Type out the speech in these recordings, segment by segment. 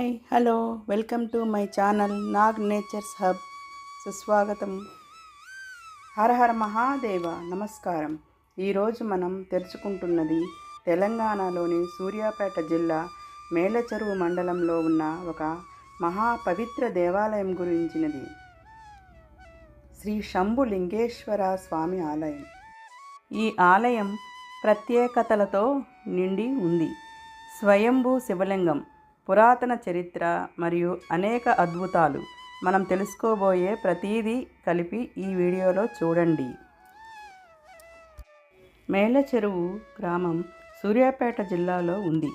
Hi hello welcome to my channel Nag nature's hub. సుస్వాగతం. హర హర మహాదేవ నమస్కారం. ఈరోజు మనం తెరుచుకుంటున్నది తెలంగాణలోని సూర్యాపేట జిల్లా మేలచెరువు మండలంలో ఉన్న ఒక మహా పవిత్ర దేవాలయం గురించినది. శ్రీ శంభు లింగేశ్వర స్వామి ఆలయం. ఈ ఆలయం ప్రత్యేకతలతో నిండి ఉంది. స్వయంభూ శివలింగం. పురాతన చరిత్ర మరియు అనేక అద్భుతాలు మనం తెలుసుకోబోయే ప్రతీదీ కలిపి ఈ వీడియోలో చూడండి. మేళ్ళ చెరువు గ్రామం సూర్యాపేట జిల్లాలో ఉంది.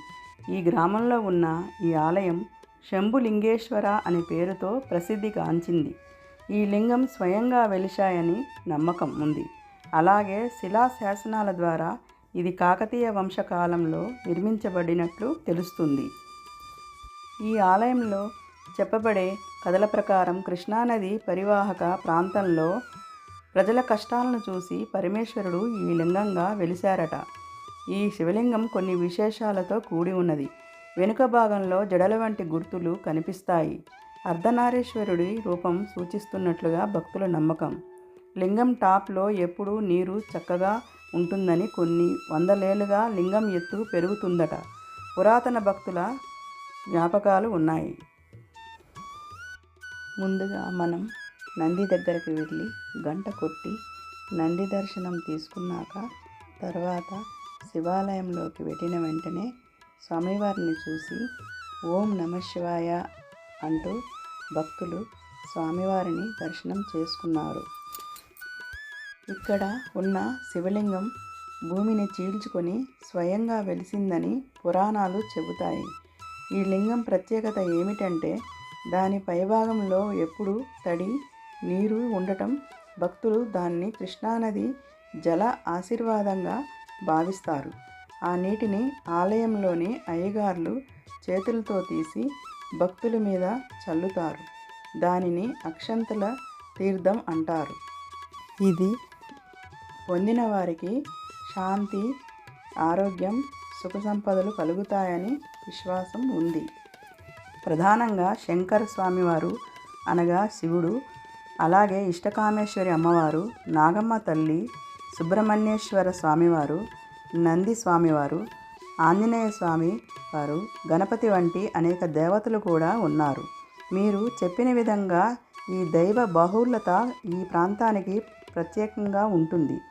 ఈ గ్రామంలో ఉన్న ఈ ఆలయం శంభులింగేశ్వర అనే పేరుతో ప్రసిద్ధిగాంచింది ఈ లింగం స్వయంగా వెలిశాయని నమ్మకం ఉంది. అలాగే శిలా శాసనాల ద్వారా ఇది కాకతీయ వంశకాలంలో నిర్మించబడినట్లు తెలుస్తుంది. ఈ ఆలయంలో చెప్పబడే కథల ప్రకారం కృష్ణానది పరివాహక ప్రాంతంలో ప్రజల కష్టాలను చూసి పరమేశ్వరుడు ఈ లింగంగా వెలిశారట. ఈ శివలింగం కొన్ని విశేషాలతో కూడి ఉన్నది. వెనుక భాగంలో జడల వంటి గుర్తులు కనిపిస్తాయి. అర్ధనారీశ్వరుడి రూపం సూచిస్తున్నట్లుగా భక్తుల నమ్మకం. లింగం టాప్లో ఎప్పుడూ నీరు చక్కగా ఉంటుందని కొన్ని వందలేళ్ళుగా లింగం ఎత్తు పెరుగుతుందట. పురాతన భక్తుల జ్ఞాపకాలు ఉన్నాయి. ముందుగా మనం నంది దగ్గరికి వెళ్ళి గంట కొట్టి నంది దర్శనం తీసుకున్నాక తర్వాత శివాలయంలోకి వెళ్ళిన వెంటనే స్వామివారిని చూసి ఓం నమ శివాయ అంటూ భక్తులు స్వామివారిని దర్శనం చేసుకున్నారు. ఇక్కడ ఉన్న శివలింగం భూమిని చీల్చుకొని స్వయంగా వెలిసిందని పురాణాలు చెబుతాయి. ఈ లింగం ప్రత్యేకత ఏమిటంటే దాని పైభాగంలో ఎప్పుడు తడి నీరు ఉండటం భక్తులు దాన్ని కృష్ణానది జల ఆశీర్వాదంగా భావిస్తారు. ఆ నీటిని ఆలయంలోని అయ్యగార్లు చేతులతో తీసి భక్తుల మీద చల్లుతారు. దానిని అక్షంతల తీర్థం అంటారు. ఇది పొందిన వారికి శాంతి ఆరోగ్యం సుఖ సంపదలు కలుగుతాయని విశ్వాసం ఉంది. ప్రధానంగా శంకర స్వామివారు అనగా శివుడు అలాగే ఇష్టకామేశ్వరి అమ్మవారు నాగమ్మ తల్లి సుబ్రహ్మణ్యేశ్వర స్వామివారు నంది స్వామివారు ఆంజనేయ స్వామి వారు గణపతి వంటి అనేక దేవతలు కూడా ఉన్నారు. మీరు చెప్పిన విధంగా ఈ దైవ బాహుళ్యత ఈ ప్రాంతానికి ప్రత్యేకంగా ఉంటుంది.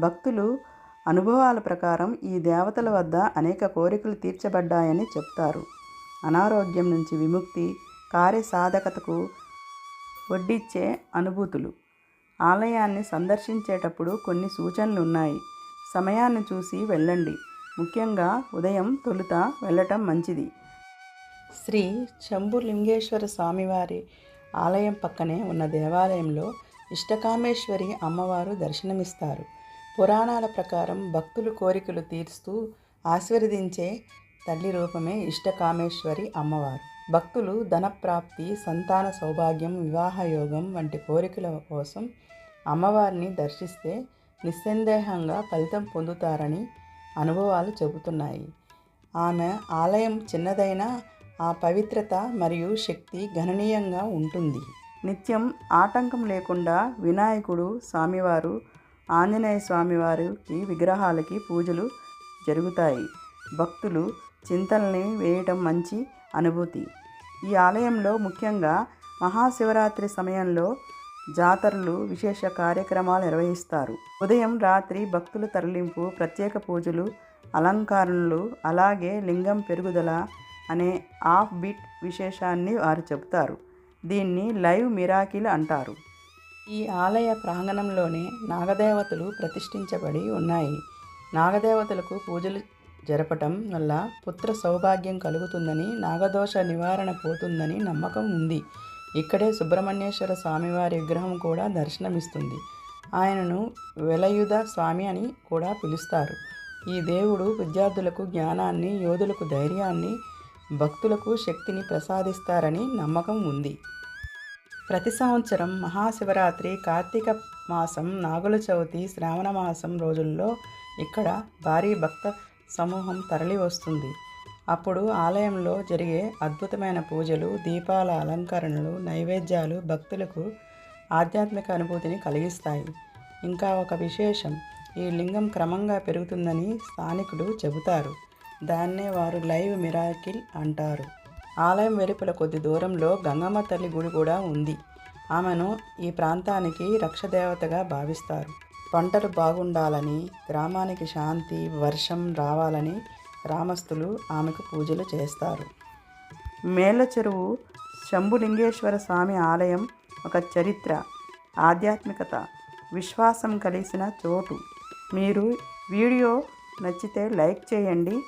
భక్తులు అనుభవాల ప్రకారం ఈ దేవతల వద్ద అనేక కోరికలు తీర్చబడ్డాయని చెప్తారు. అనారోగ్యం నుంచి విముక్తి కార్యసాధకతకు వడ్డిచ్చే అనుభూతులు. ఆలయాన్ని సందర్శించేటప్పుడు కొన్ని సూచనలు ఉన్నాయి. సమయాన్ని చూసి వెళ్ళండి. ముఖ్యంగా ఉదయం తొలుత వెళ్ళటం మంచిది. శ్రీ శంభులింగేశ్వర స్వామివారి ఆలయం పక్కనే ఉన్న దేవాలయంలో ఇష్టకామేశ్వరి అమ్మవారు దర్శనమిస్తారు. పురాణాల ప్రకారం భక్తులు కోరికలు తీరుస్తూ ఆశీర్వదించే తల్లి రూపమే ఇష్టకామేశ్వరి అమ్మవారు. భక్తులు ధనప్రాప్తి సంతాన సౌభాగ్యం వివాహయోగం వంటి కోరికల కోసం అమ్మవారిని దర్శిస్తే నిస్సందేహంగా ఫలితం పొందుతారని అనుభవాలు చెబుతున్నాయి. ఆమె ఆలయం చిన్నదైనా ఆ పవిత్రత మరియు శక్తి గణనీయంగా ఉంటుంది. నిత్యం ఆటంకం లేకుండా వినాయకుడు స్వామివారు ఆంజనేయ స్వామివారికి విగ్రహాలకి పూజలు జరుగుతాయి. భక్తులు చింతల్ని వేయటం మంచి అనుభూతి. ఈ ఆలయంలో ముఖ్యంగా మహాశివరాత్రి సమయంలో జాతరలు విశేష కార్యక్రమాలు నిర్వహిస్తారు. ఉదయం రాత్రి భక్తుల తరలింపు ప్రత్యేక పూజలు అలంకరణలు అలాగే లింగం పెరుగుదల అనే ఆఫ్ బిట్ విశేషాన్ని వారు చెబుతారు. దీన్ని లైవ్ మిరాకిల్ అంటారు. ఈ ఆలయ ప్రాంగణంలోనే నాగదేవతలు ప్రతిష్ఠించబడి ఉన్నాయి. నాగదేవతలకు పూజలు జరపటం వల్ల పుత్ర సౌభాగ్యం కలుగుతుందని నాగదోష నివారణ పోతుందని నమ్మకం ఉంది. ఇక్కడే సుబ్రహ్మణ్యేశ్వర స్వామివారి విగ్రహం కూడా దర్శనమిస్తుంది. ఆయనను వెలయుధ స్వామి అని కూడా పిలుస్తారు. ఈ దేవుడు విద్యార్థులకు జ్ఞానాన్ని యోధులకు ధైర్యాన్ని భక్తులకు శక్తిని ప్రసాదిస్తారని నమ్మకం ఉంది. ప్రతి సంవత్సరం మహాశివరాత్రి కార్తీక మాసం నాగుల చవితి శ్రావణ మాసం రోజుల్లో ఇక్కడ భారీ భక్త సమూహం తరలి వస్తుంది. అప్పుడు ఆలయంలో జరిగే అద్భుతమైన పూజలు దీపాల అలంకరణలు నైవేద్యాలు భక్తులకు ఆధ్యాత్మిక అనుభూతిని కలిగిస్తాయి. ఇంకా ఒక విశేషం ఈ లింగం క్రమంగా పెరుగుతుందని స్థానికులు చెబుతారు. దాన్నే వారు లైవ్ మిరాకిల్ అంటారు. ఆలయం వెలుపల కొద్ది దూరంలో గంగమ్మ తల్లి గుడి కూడా ఉంది. ఆమెను ఈ ప్రాంతానికి రక్షదేవతగా భావిస్తారు. పంటలు బాగుండాలని గ్రామానికి శాంతి వర్షం రావాలని గ్రామస్తులు ఆమెకు పూజలు చేస్తారు. మేళ్ళ చెరువు శంభులింగేశ్వర స్వామి ఆలయం ఒక చరిత్ర ఆధ్యాత్మికత విశ్వాసం కలిసిన చోటు. మీరు వీడియో నచ్చితే లైక్ చేయండి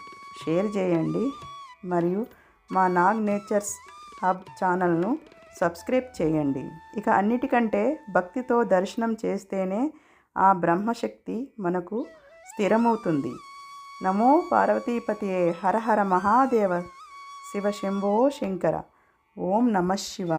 షేర్ చేయండి మరియు మా నాగ్ నేచర్స్ హబ్ ఛానల్ను సబ్స్క్రైబ్ చేయండి. ఇక అన్నిటికంటే భక్తితో దర్శనం చేస్తేనే ఆ బ్రహ్మశక్తి మనకు స్థిరమవుతుంది. నమో పార్వతీపతియే హర హర మహాదేవ శివ శంభో శంకర. ఓం నమ శివ.